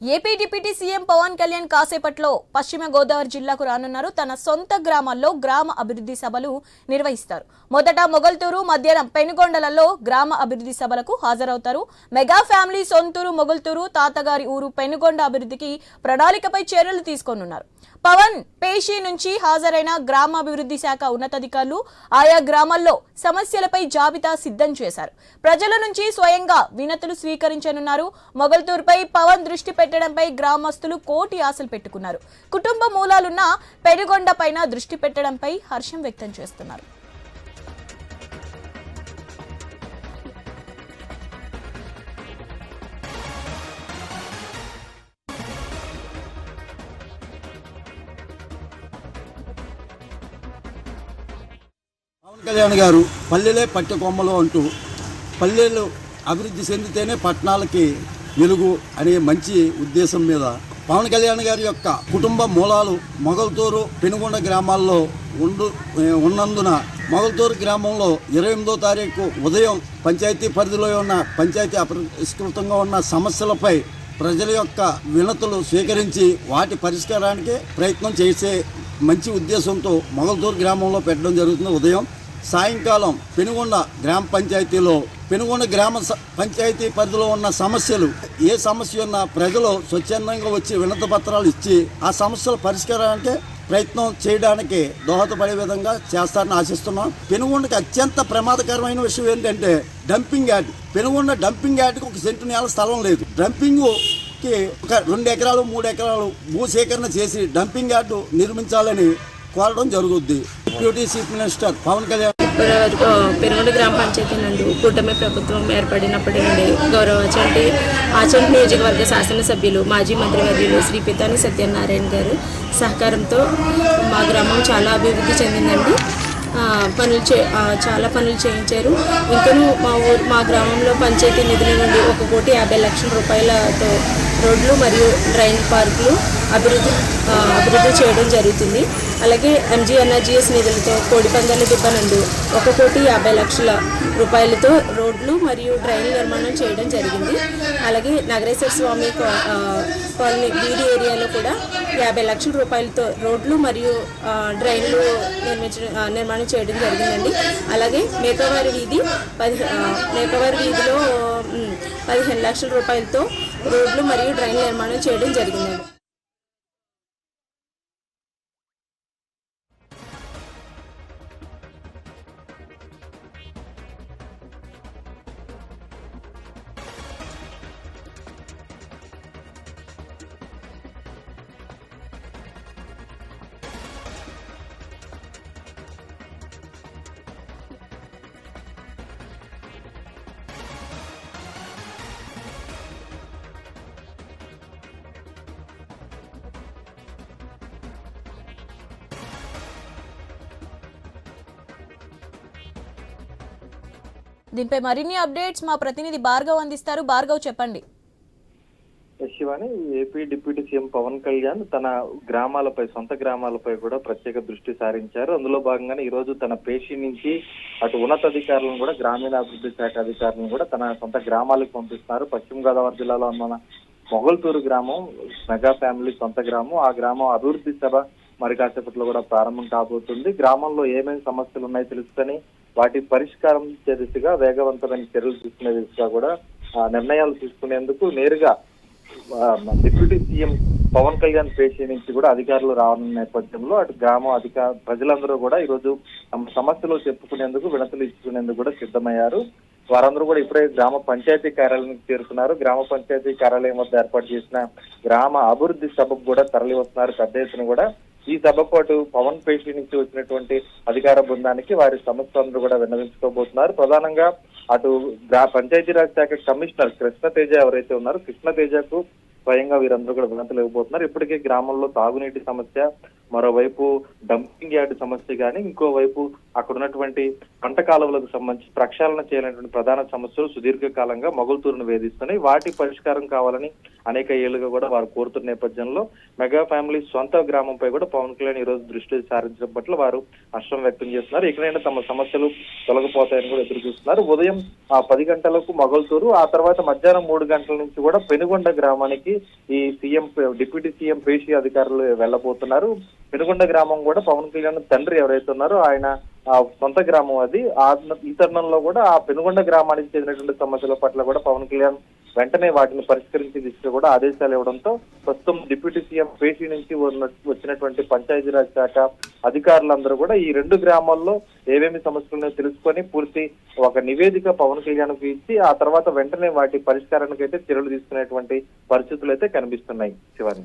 AP deputy CM Pawan Kalyan కాసేపట్లో పశ్చిమ గోదావరి జిల్లాకు రానున్నారు. తన సొంత గ్రామాల్లో గ్రామ అభివృద్ధి సభలు నిర్వహిస్తారు. మొదట మొగల్తూరు మధ్యాహ్నం పెనుగొండలలో గ్రామ అభివృద్ధి సభలకు హాజరవుతారు. మెగా ఫ్యామిలీ సొంతూరు మొగల్తూరు తాతగారి ఊరు పెనుగొండ అభివృద్ధికి ప్రణాళికపై చర్యలు తీసుకోనున్నారు. పవన్ పేషీ నుంచి హాజరైన గ్రామాభివృద్ధి శాఖ ఉన్నతాధికారులు ఆయా గ్రామాల్లో సమస్యలపై జాబితా సిద్ధం చేశారు. ప్రజల నుంచి స్వయంగా వినతులు స్వీకరించనున్నారు. మొగల్తూరుపై పవన్ దృష్టి పెట్టడంపై గ్రామస్తులు కోటి ఆశలు పెట్టుకున్నారు. కుటుంబ మూలాలున్న పెనుగొండ పైన దృష్టి పెట్టడంపై హర్షం వ్యక్తం చేస్తున్నారు. కళ్యాణ్ గారు పల్లెలే పట్టె కొమ్మలు అంటూ పల్లెలు అభివృద్ధి చెందితేనే పట్టణాలకి వెలుగు అనే మంచి ఉద్దేశం మీద పవన్ కళ్యాణ్ గారి యొక్క కుటుంబ మూలాలు మొగల్తూరు పెనుగొండ గ్రామాల్లో ఉండు ఉన్నందున మొగల్తూరు గ్రామంలో ఇరవై ఎనిమిదో తారీఖు ఉదయం పంచాయతీ పరిధిలో ఉన్న పంచాయతీ అపరిష్కృతంగా ఉన్న సమస్యలపై ప్రజల యొక్క వినతులు స్వీకరించి వాటి పరిష్కారానికి ప్రయత్నం చేసే మంచి ఉద్దేశంతో మొగల్తూరు గ్రామంలో పెట్టడం జరుగుతుంది. ఉదయం సాయంకాలం పెనుగొండ గ్రామ పంచాయతీలో పెనుగొండ గ్రామ స- పంచాయతీ పరిధిలో ఉన్న సమస్యలు ఏ సమస్య ఉన్నా ప్రజలు స్వచ్ఛందంగా వచ్చి వినతి పత్రాలు ఇచ్చి ఆ సమస్యల పరిష్కారానికి ప్రయత్నం చేయడానికి దోహదపడే విధంగా చేస్తారని ఆశిస్తున్నాం. పెనుగొండకి అత్యంత ప్రమాదకరమైన విషయం ఏంటంటే డంపింగ్ యార్డ్. పెనుగొండ డంపింగ్ యార్డ్కి ఒక సెంటు నేల స్థలం లేదు. డంపింగ్కి ఒక రెండు ఎకరాలు మూడు ఎకరాలు భూసేకరణ చేసి డంపింగ్ యార్డు నిర్మించాలని కోరడం జరుగుద్ది. Deputy chief minister Pawan Kalyan Penugonda గ్రామ పంచాయతీ నందు కూటమి ప్రభుత్వం ఏర్పడినప్పటి నుండి గౌరవ చంటి ఆచంటి నియోజకవర్గ శాసనసభ్యులు మాజీ మంత్రివర్యులు శ్రీ పితాని సత్యనారాయణ గారు సహకారంతో మా గ్రామం చాలా అభివృద్ధి చెందిందండి. పనులు చే చాలా పనులు చేయించారు. ఇంకను మా ఊరు మా గ్రామంలో పంచాయతీ నిధుల నుండి ఒక కోటి యాభై లక్షల రూపాయలతో రోడ్లు మరియు డ్రైన్ పార్కులు అభివృద్ధి అభివృద్ధి చేయడం జరుగుతుంది. అలాగే ఎంజీ ఎన్ఆర్జీఎస్ నిధులతో కోడి పందాల దిబ్బనందు ఒక కోటి యాభై లక్షల రూపాయలతో రోడ్లు మరియు డ్రైన్ నిర్మాణం చేయడం జరిగింది. అలాగే నగరేశ్వర స్వామి కాలనీ బీడి ఏరియాలో కూడా యాభై లక్షల రూపాయలతో రోడ్లు మరియు డ్రైన్లు నిర్మించడం నిర్మాణం చేయడం జరిగిందండి. అలాగే మేకవారి వీధి పది మేకవారి వీధిలో పదిహేను లక్షల రూపాయలతో రోడ్లు మరియు డ్రైన్ నిర్మాణం చేయడం జరిగిందండి. దీనిపై మరిన్ని అప్డేట్స్ మా ప్రతినిధి భార్గవ్ అందిస్తారు. భార్గవ్ చెప్పండి. Shivani AP deputy CM Pawan Kalyan తన గ్రామాలపై సొంత గ్రామాలపై కూడా ప్రత్యేక దృష్టి సారించారు. అందులో భాగంగానే ఈ రోజు తన పేషి నుంచి అటు ఉన్నతాధికారులను కూడా గ్రామీణాభివృద్ధి శాఖ అధికారులను కూడా తన సొంత గ్రామాలకు పంపిస్తున్నారు. పశ్చిమ గోదావరి జిల్లాలో ఉన్న మొగల్తూరు గ్రామం మెగా ఫ్యామిలీ సొంత గ్రామం. ఆ గ్రామం అభివృద్ధి సభ మరి కాసేపట్లో కూడా ప్రారంభం కాబోతుంది. గ్రామంలో ఏమేమి సమస్యలు ఉన్నాయో తెలుసుకొని వాటి పరిష్కారం దిశగా వేగవంతమైన చర్యలు తీసుకునే దిశగా కూడా ఆ, నిర్ణయాలు తీసుకునేందుకు నేరుగా డిప్యూటీ సీఎం పవన్ కళ్యాణ్ పేషి నుంచి కూడా అధికారులు రానున్న నేపథ్యంలో అటు గ్రామ అధిక ప్రజలందరూ కూడా ఈరోజు తమ సమస్యలు చెప్పుకునేందుకు వినతులు ఇచ్చుకునేందుకు కూడా సిద్ధమయ్యారు. వారందరూ కూడా ఇప్పుడే గ్రామ పంచాయతీ కార్యాలయానికి చేరుకున్నారు గ్రామ పంచాయతీ కార్యాలయం వద్ద ఏర్పాటు చేసిన గ్రామ అభివృద్ధి సభకు కూడా తరలి వస్తున్నారు పెద్ద ఎత్తున కూడా ఈ సభకు అటు పవన్ పేషి నుంచి వచ్చినటువంటి అధికార బృందానికి వారి సమస్యలందరూ కూడా విన్నవించుకోబోతున్నారు. ప్రధానంగా అటు గ్రా పంచాయతీరాజ్ శాఖ కమిషనర్ కృష్ణతేజ ఎవరైతే ఉన్నారో కృష్ణతేజకు స్వయంగా వీరందరూ కూడా వినతులు ఇవ్వబోతున్నారు. ఇప్పటికే గ్రామంలో తాగునీటి సమస్య మరోవైపు డంపింగ్ యార్డ్ సమస్య కానీ ఇంకోవైపు అక్కడ ఉన్నటువంటి పంట కాలువలకు సంబంధించి ప్రక్షాళన చేయాలనేటువంటి ప్రధాన సమస్యలు సుదీర్ఘకాలంగా మొగల్తూరును వేధిస్తున్నాయి. వాటి పరిష్కారం కావాలని అనేక ఏళ్ళుగా కూడా వారు కోరుతున్న నేపథ్యంలో మెగా ఫ్యామిలీ సొంత గ్రామంపై కూడా పవన్ కళ్యాణ్ ఈ రోజు దృష్టి సారించడం పట్ల వారు హర్షం వ్యక్తం చేస్తున్నారు. ఇక్కడైనా తమ సమస్యలు తొలగిపోతాయని కూడా ఎదురు చూస్తున్నారు. ఉదయం ఆ పది గంటలకు మొగల్తూరు ఆ తర్వాత మధ్యాహ్నం మూడు గంటల నుంచి కూడా పెనుగొండ గ్రామానికి ఈ సీఎం డిప్యూటీ సీఎం పేషి అధికారులు వెళ్ళబోతున్నారు. పెనుగొండ గ్రామం కూడా పవన్ కళ్యాణ్ తండ్రి ఎవరైతే ఉన్నారో ఆయన ఆ సొంత గ్రామం అది. ఆ ఈ తరుణంలో కూడా ఆ పెనుగొండ గ్రామానికి చెందినటువంటి సమస్యల పట్ల కూడా పవన్ కళ్యాణ్ వెంటనే వాటిని పరిష్కరించే దిశగా కూడా ఆదేశాలు ఇవ్వడంతో ప్రస్తుతం డిప్యూటీ సీఎం పేషి నుంచి వచ్చినటువంటి పంచాయతీరాజ్ శాఖ అధికారులందరూ కూడా ఈ రెండు గ్రామాల్లో ఏమేమి సమస్యలు ఉన్నాయో తెలుసుకొని పూర్తి ఒక నివేదిక పవన్ కళ్యాణ్కు ఇచ్చి ఆ తర్వాత వెంటనే వాటి పరిష్కారానికి అయితే చర్యలు తీసుకునేటువంటి పరిస్థితులు అయితే కనిపిస్తున్నాయి శివాని.